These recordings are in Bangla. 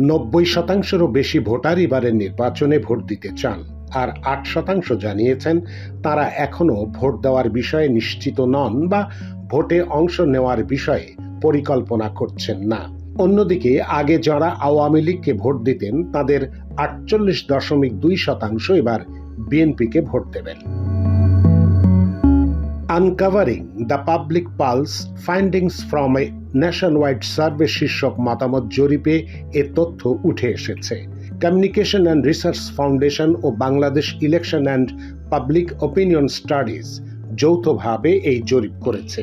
নব্বই শতাংশেরও বেশি ভোটার এবারের নির্বাচনে ভোট দিতে চান। আর আট শতাংশ জানিয়েছেন, তারা এখনও ভোট দেওয়ার বিষয়ে নিশ্চিত নন বা ভোটে অংশ নেওয়ার বিষয়ে পরিকল্পনা করছেন না। অন্যদিকে, আগে যারা আওয়ামী লীগকে ভোট দিতেন, তাদের আটচল্লিশ দশমিক দুই শতাংশ এবার বিএনপিকে ভোট দেবেন। Uncovering the public pulse findings from a nationwide survey শীর্ষক মতামত জরিপে এ তথ্য উঠে এসেছে communication and research foundation O Bangladesh election and public opinion studies যৌথভাবে এই জরিপ করেছে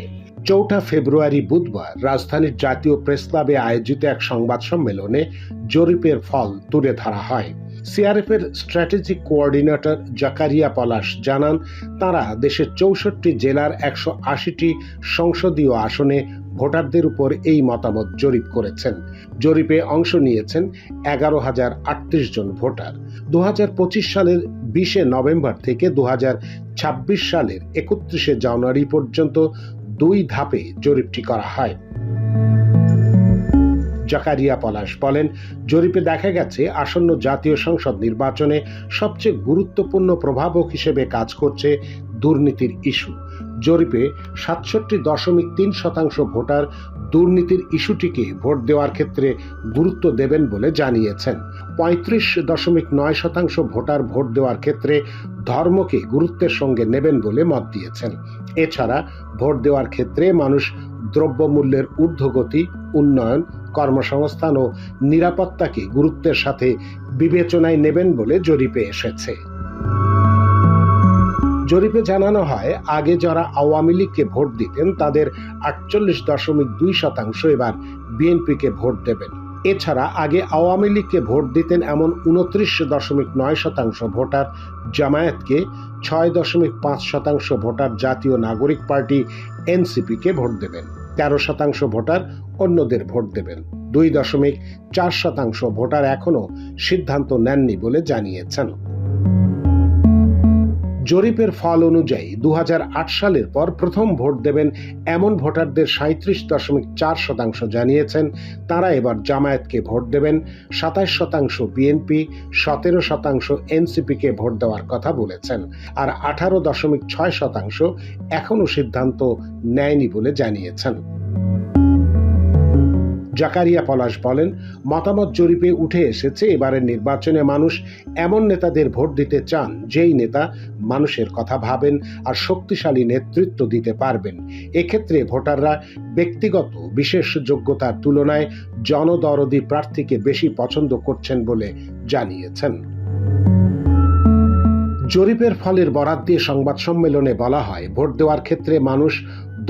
চৌঠা ফেব্রুয়ারি বুধবার রাজধানীর জাতীয় প্রেস ক্লাবে আয়োজিত এক সংবাদ সম্মেলনে জরিপের ফল তুলে ধরা হয়। সিআরএফ এর স্ট্র্যাটেজিক কোঅর্ডিনেটর জাকারিয়া পলাশ জানান, তারা দেশের চৌষট্টি জেলার একশো আশিটি সংসদীয় আসনে ভোটারদের উপর এই মতামত জরিপ করেছেন। জরিপে অংশ নিয়েছেন এগারো হাজার আটত্রিশ জন ভোটার। দু হাজার পঁচিশ সালের বিশে নভেম্বর থেকে দু ছাব্বিশ সালের একত্রিশে জানুয়ারি পর্যন্ত দুই ধাপে জরিপটি করা হয়। জাকারিয়া পলাশ বলেন, জরিপে দেখা গেছে, আসন্ন জাতীয় সংসদ নির্বাচনে সবচেয়ে গুরুত্বপূর্ণ প্রভাবক হিসেবে কাজ করছে দুর্নীতির ইস্যু। জরিপে সাতষট্টি দশমিক তিন শতাংশ ভোটার দুর্নীতির ইস্যুটিকে ভোট দেওয়ার ক্ষেত্রে গুরুত্ব দেবেন বলে জানিয়েছেন। পঁয়ত্রিশ দশমিক নয় শতাংশ ভোটার ভোট দেওয়ার ক্ষেত্রে ধর্মকে গুরুত্বের সঙ্গে নেবেন বলে মত দিয়েছেন। এছাড়া ভোট দেওয়ার ক্ষেত্রে মানুষ দ্রব্যমূল্যের ঊর্ধ্বগতি, উন্নয়ন, কর্মসংস্থান ও নিরাপত্তাকে গুরুত্বের সাথে বিবেচনায় নেবেন বলে জরিপে এসেছে। জরিপে জানানো হয়, আগে যারা আওয়ামী লীগকে ভোট দিতেন, তাদের আটচল্লিশ দশমিক দুই শতাংশ এবার বিএনপিকে ভোট দেবেন। এছাড়া আগে আওয়ামী লীগকে ভোট দিতেন এমন উনত্রিশ দশমিক নয় শতাংশ ভোটার জামায়াতকে, ছয় দশমিক পাঁচ শতাংশ ভোটার জাতীয় নাগরিক পার্টি এনসিপিকে ভোট দেবেন, তেরো শতাংশ ভোটার অন্যদের ভোট দেবেন, দুই দশমিক চার শতাংশ ভোটার এখনও সিদ্ধান্ত নেননি বলে জানিয়েছেন। জরিপের ফল অনুযায়ী দু হাজার আট সালের পর প্রথম ভোট দেবেন এমন ভোটারদের সাঁত্রিশ দশমিক চার শতাংশ জানিয়েছেন। তারা এবার জামায়াতকে ভোট দেবেন। সাতাশ শতাংশ বিএনপি, সতেরো শতাংশ এনসিপিকে ভোট দেওয়ার কথা বলেছেন। আর আঠারো দশমিক ছয় শতাংশ এখনও সিদ্ধান্ত নেয়নি বলে জানিয়েছেন। জাকারিয়া পলাশ বলেন, মতামত জরিপে উঠে এসেছে এবারের নির্বাচনে মানুষ এমন নেতাদের ভোট দিতে চান যেই নেতা মানুষের কথা ভাবেন আর শক্তিশালী নেতৃত্ব দিতে পারবেন। এক্ষেত্রে ভোটাররা ব্যক্তিগত বিশেষ যোগ্যতার তুলনায় জনদরদি প্রার্থীকে বেশি পছন্দ করছেন বলে জানিয়েছেন। জরিপের ফলের বরাত দিয়ে সংবাদ সম্মেলনে বলা হয়, ভোট দেওয়ার ক্ষেত্রে মানুষ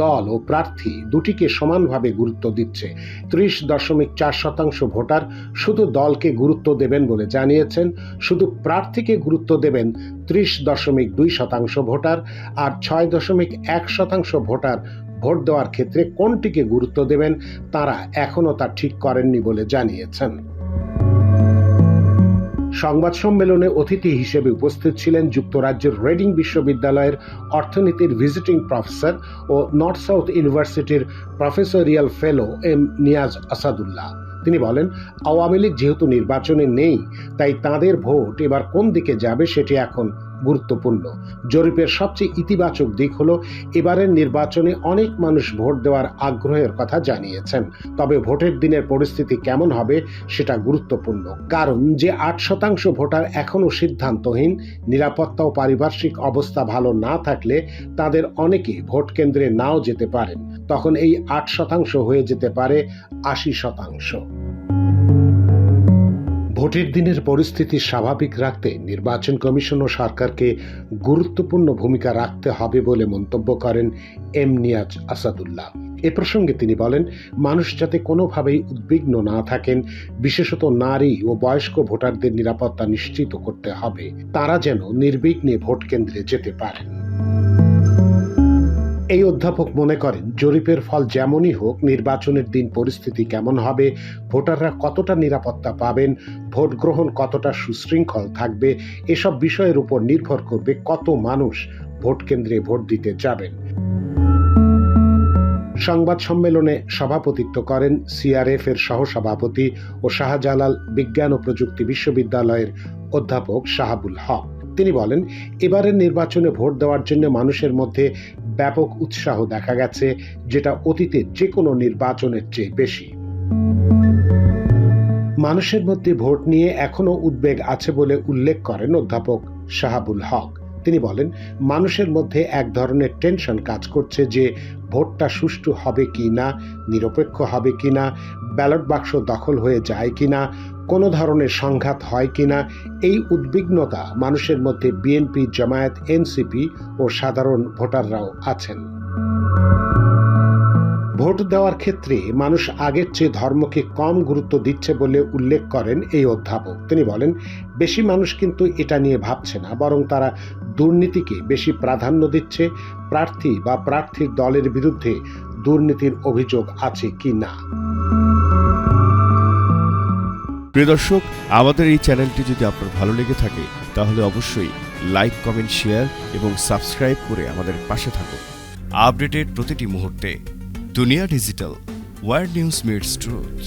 দল ও প্রার্থী দুটিকে সমানভাবে গুরুত্ব দিচ্ছে। ত্রিশ দশমিক চার শতাংশ ভোটার শুধু দলকে গুরুত্ব দেবেন বলে জানিয়েছেন। শুধু প্রার্থীকে গুরুত্ব দেবেন ত্রিশ দশমিক দুই শতাংশ ভোটার আর ছয় দশমিক এক শতাংশ ভোটার ভোট দেওয়ার ক্ষেত্রে কোনটিকে গুরুত্ব দেবেন তারা এখনও তা ঠিক করেননি বলে জানিয়েছেন। সংবাদ সম্মেলনে অতিথি হিসেবে উপস্থিত ছিলেন যুক্তরাজ্যের রেডিং বিশ্ববিদ্যালয়ের অর্থনীতির ভিজিটিং প্রফেসর ও নর্থ সাউথ ইউনিভার্সিটির professorial fellow M Niaz Asadullah. তিনি বলেন, আওয়ামী লীগ যেহেতু নির্বাচনে নেই, তাই তাদের ভোট এবার কোন দিকে যাবে সেটি এখন গুরুত্বপূর্ণ। জরিপের সবচেয়ে ইতিবাচক দিক হলো, এবারের নির্বাচনে অনেক মানুষ ভোট দেওয়ার আগ্রহের কথা জানিয়েছেন। তবে ভোটের দিনের পরিস্থিতি কেমন হবে সেটা গুরুত্বপূর্ণ। কারণ, যে আট শতাংশ ভোটার এখনও সিদ্ধান্তহীন, নিরাপত্তা ও পারিপার্শ্বিক অবস্থা ভালো না থাকলে তাদের অনেকে ভোট কেন্দ্রে নাও যেতে পারেন। তখন এই আট শতাংশ হয়ে যেতে পারে আশি শতাংশ। ভোটের দিনের পরিস্থিতি স্বাভাবিক রাখতে নির্বাচন কমিশন ও সরকারকে গুরুত্বপূর্ণ ভূমিকা রাখতে হবে বলে মন্তব্য করেন এম নিয়াজ আসাদুল্লাহ। এ প্রসঙ্গে তিনি বলেন, মানুষ যাতে কোনোভাবেই উদ্বিগ্ন না থাকেন, বিশেষত নারী ও বয়স্ক ভোটারদের নিরাপত্তা নিশ্চিত করতে হবে। তারা যেন নির্বিঘ্নে ভোট কেন্দ্রে যেতে পারেন। এই অধ্যাপক মনে করেন, জরিপের ফল যেমনই হোক, নির্বাচনের দিন পরিস্থিতি কেমন হবে, ভোটাররা কতটা নিরাপত্তা পাবেন, ভোট গ্রহণ কতটা সুশৃঙ্খল থাকবে, এসব বিষয়ের উপর নির্ভর করবে কত মানুষ ভোট কেন্দ্রে ভোট দিতে যাবেন। সংবাদ সম্মেলনে সভাপতিত্ব করেন সিআরএফ এর সহসভাপতি ও শাহজালাল বিজ্ঞান ও প্রযুক্তি বিশ্ববিদ্যালয়ের অধ্যাপক শাহাবুল হক। তিনি বলেন, এবারের নির্বাচনে ভোট দেওয়ার জন্য মানুষের মধ্যে ব্যাপক উৎসাহ দেখা গেছে, যেটা অতীতে যে কোনো নির্বাচনের চেয়ে বেশি। মানুষের মধ্যে ভোট নিয়ে এখনও উদ্বেগ আছে বলে উল্লেখ করেন অধ্যাপক শাহাবুল হক। তিনি বলেন, মানুষের মধ্যে এক ধরনের টেনশন কাজ করছে যে ভোটটা সুষ্ঠু হবে কি না, নিরপেক্ষ হবে কি না, ব্যালট বাক্স দখল হয়ে যায় কি না, কোনো ধরনের সংঘাত হয় কি না, এই উদ্বিগ্নতা মানুষের মধ্যে বিএনপি, জামায়াত, এনসিপি ও সাধারণ ভোটাররাও আছেন। ভোট দেওয়ার ক্ষেত্রে মানুষ আগের চেয়ে ধর্মকে কম গুরুত্ব দিচ্ছে বলে উল্লেখ করেন এই অধ্যাপক। তিনি বলেন, বেশি মানুষ কিন্তু এটা নিয়ে ভাবছে না, বরং তারা দুর্নীতিকে বেশি প্রাধান্য দিচ্ছে, প্রার্থী বা প্রার্থীর দলের বিরুদ্ধে দুর্নীতির অভিযোগ আছে কি না। প্রিয় দর্শক, আমাদের এই চ্যানেলটি যদি আপনার ভালো লেগে থাকে, তাহলে অবশ্যই লাইক, কমেন্ট, শেয়ার এবং সাবস্ক্রাইব করে আমাদের পাশে থাকুন। আপডেটের প্রতিটি মুহূর্তে Duniya digital world news meets truth.